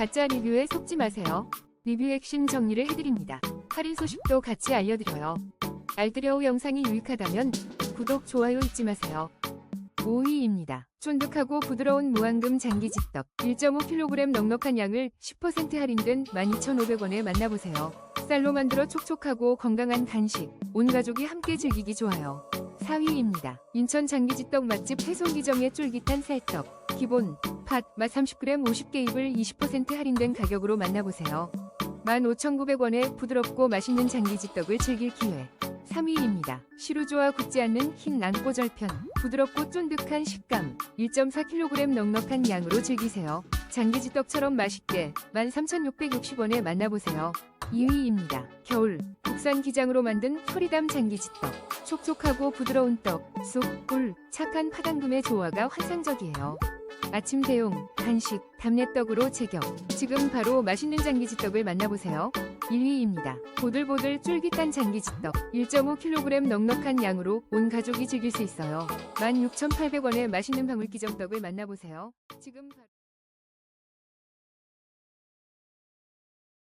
가짜 리뷰에 속지 마세요. 리뷰 핵심 정리를 해드립니다. 할인 소식도 같이 알려드려요. 알뜰여우 영상이 유익하다면 구독, 좋아요 잊지 마세요. 5위입니다. 쫀득하고 부드러운 무황금 장기지떡 1.5kg 넉넉한 양을 10% 할인된 12,500원에 만나보세요. 쌀로 만들어 촉촉하고 건강한 간식, 온 가족이 함께 즐기기 좋아요. 4위입니다. 인천 장기지떡 맛집 해송기정의 쫄깃한 살떡 기본, 팥, 맛 30g 50개 입을 20% 할인된 가격으로 만나보세요. 15,900원에 부드럽고 맛있는 장기지떡을 즐길 기회. 3위입니다. 시루조와 굳지 않는 흰 난꼬절편, 부드럽고 쫀득한 식감, 1.4kg 넉넉한 양으로 즐기세요. 장기지떡처럼 맛있게 13,660원에 만나보세요. 2위입니다. 겨울, 국산 기장으로 만든 소리담 장기지떡, 촉촉하고 부드러운 떡, 쑥, 꿀, 착한 파당금의 조화가 환상적이에요. 아침 대용, 간식, 담례떡으로 제격. 지금 바로 맛있는 장기지떡을 만나보세요. 1위입니다. 보들보들 쫄깃한 장기지떡 1.5kg 넉넉한 양으로 온 가족이 즐길 수 있어요. 16,800원의 맛있는 방울기정떡을 만나보세요. 지금 바로